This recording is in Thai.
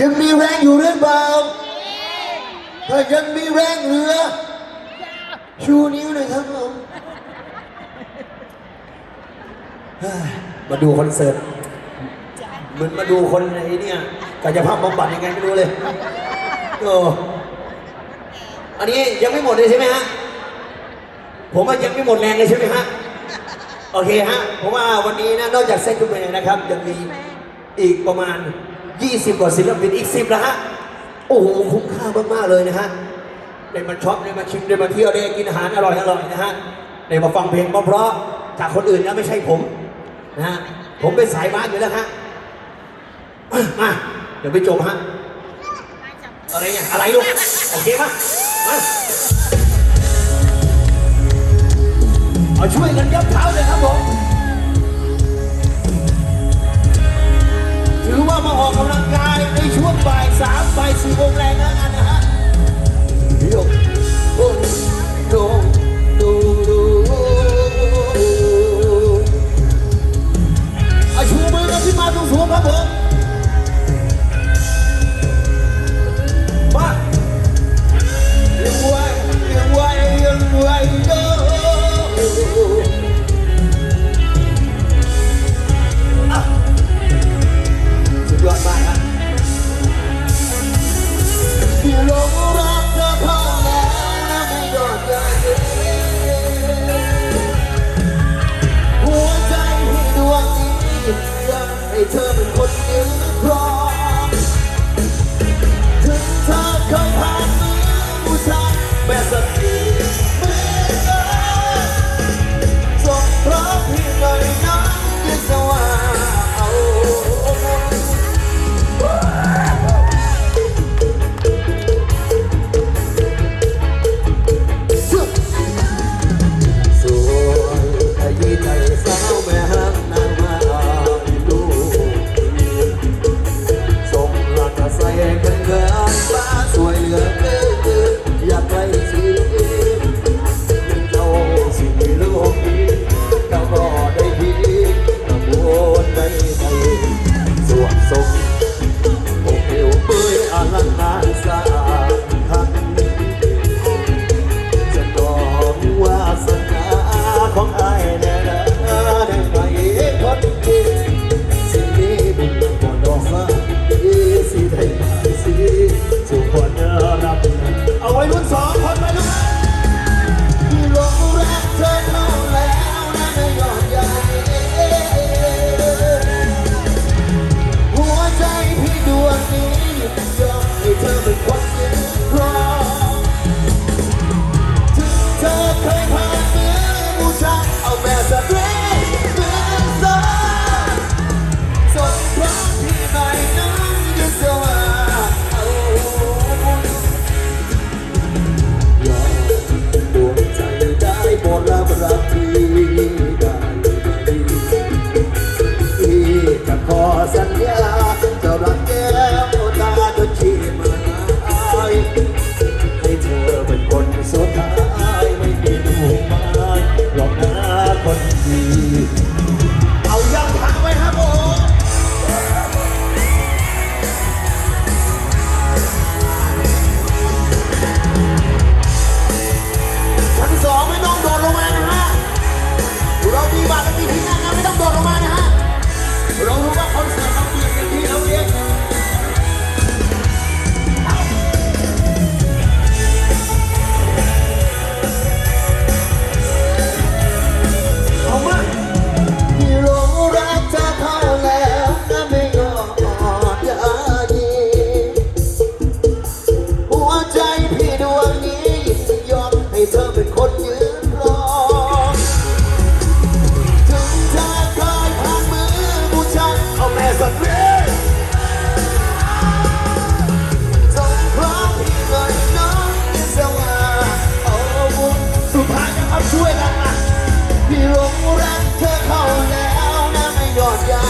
ยังมีแรงอยู่หรือเปล่าถ้ายังมีแรงเหลือ ชูนิ้วหน่อยครับผมมาดูคอนเสิร์ตเหมือนมาดูคนไอ้เนี่ยกายภาพบำบัดยังไงไม่รู้เลยอันนี้ยังไม่หมดเลยใช่ไหมฮะ ผมว่ายังไม่หมดแรงเลยใช่ไหมฮะ โอเคฮะผมว่าวันนี้นะนอกจากเซ็ตคุณเมย์นะครับยังมีอีกประมาณ 20 กว่าศิลปินอีก 10นะฮะ โอ้โห คุ้มค่ามากๆเลยนะฮะ ได้มาช็อปได้มาชิมได้มาเที่ยวได้กินอาหารอร่อยอร่อยนะฮะ ได้มาฟังเพลงเพราะๆจากคนอื่นนะไม่ใช่ผมนะฮะ ผมเป็นสายบ้านอยู่แล้วฮะ มา เดี๋ยวไปจบฮะ อะไรเนี่ย อะไรลูก โอเคปะมาเอาช่วยกันยกเท้าเลยครับผม wrong. ชักเอาแม่สัตว์เลี้ยงร้อมที่เงินน้องจะสวางเอาบุญสุภาพนะครับช่วยกันนะพี่หลงรักเธอเข้าแล้วนะไม่ยอดยา